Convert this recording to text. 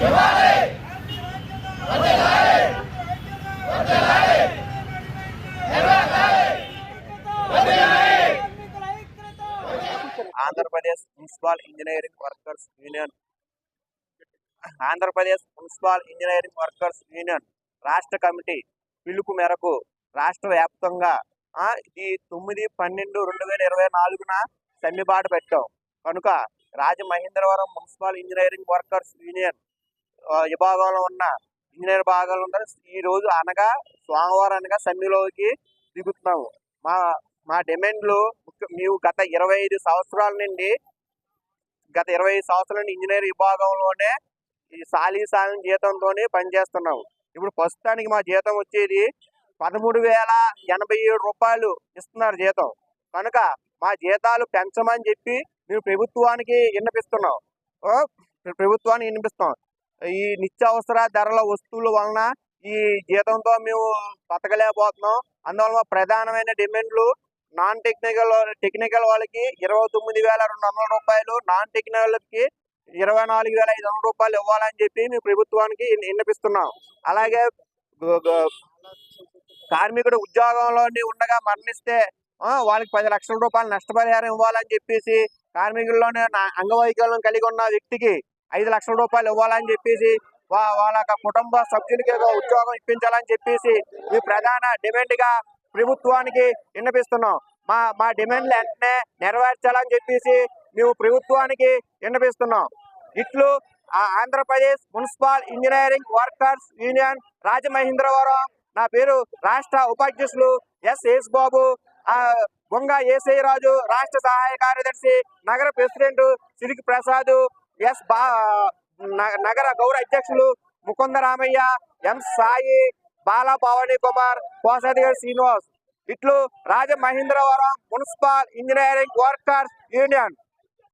Everybody! Andhra Pradesh municipal engineering workers union. Andhra Pradesh municipal engineering workers union రాష్ట్ర committee పిలుపు మేరకు రాష్ట్ర వ్యాప్తంగా ఈ తొమ్మిది పన్నెండు రెండు వేల ఇరవై నాలుగున సమ్మిబాటు పెట్టాం. కనుక Rajamahendravaram municipal engineering workers union విభాగంలో ఉన్న ఇంజనీర్ భాగాలు ఉన్న ఈ రోజు అనగా సోమవారం అనగా సమ్మెలోకి దిగుతున్నాము. మా మా డిమాండ్లు మేము గత ఇరవై ఐదు సంవత్సరాల నుండి గత ఇరవై ఐదు సంవత్సరాల నుండి ఇంజనీర్ విభాగంలోనే ఈ సాలీ సాలిన జీతంతో పనిచేస్తున్నాము. ఇప్పుడు ప్రస్తుతానికి మా జీతం వచ్చేది పదమూడు వేల ఎనభై ఏడు రూపాయలు ఇస్తున్నారు జీతం. కనుక మా జీతాలు పెంచమని చెప్పి మేము ప్రభుత్వానికి విన్నపిస్తున్నాం. ప్రభుత్వానికి వినిపిస్తాం ఈ నిత్యావసర ధరల వస్తువుల వలన ఈ జీతంతో మేము బతకలేకపోతున్నాం. అందువల్ల మా ప్రధానమైన డిమాండ్లు నాన్ టెక్నికల్ టెక్నికల్ వాళ్ళకి ఇరవై తొమ్మిది వేల రెండు వందల రూపాయలు నాన్ టెక్నికల్కి ఇరవై నాలుగు వేల ఐదు వందల రూపాయలు ఇవ్వాలని చెప్పి మేము ప్రభుత్వానికి విన్నపిస్తున్నాం. అలాగే కార్మికుడు ఉద్యోగంలో ఉండగా మరణిస్తే వాళ్ళకి పది లక్షల రూపాయలు నష్టపరిహారం ఇవ్వాలని చెప్పేసి కార్మికుల్లోనే నా- అంగవైకల్యం కలిగి ఉన్న వ్యక్తికి ఐదు లక్షల రూపాయలు ఇవ్వాలని చెప్పేసి వా- వాళ్ళ యొక్క కుటుంబ సభ్యులకి ఉద్యోగం ఇప్పించాలని చెప్పేసి ఈ ప్రధాన డిమాండ్గా ప్రభుత్వానికి విన్నపిస్తున్నాం. మా మా డిమాండ్లు వెంటనే నెరవేర్చాలని చెప్పేసి మేము ప్రభుత్వానికి విన్నపిస్తున్నాం. ఇట్లు ఆ Andhra Pradesh municipal engineering workers union Rajamahendravaram నా పేరు రాష్ట్ర ఉపాధ్యక్షులు ఎస్ ఎస్ బాబు ఆ బొంగ ఏసై రాజు రాష్ట్ర సహాయ కార్యదర్శి నగర ప్రెసిడెంట్ సిరికి ప్రసాద్ ఎస్ బా న- నగర గౌరవ అధ్యక్షులు ముకుందరామయ్య ఎం సాయి బాలా భవానీ కుమార్ కోశాధికారి శ్రీనివాస్. ఇట్లు Rajamahendravaram municipal engineering workers union.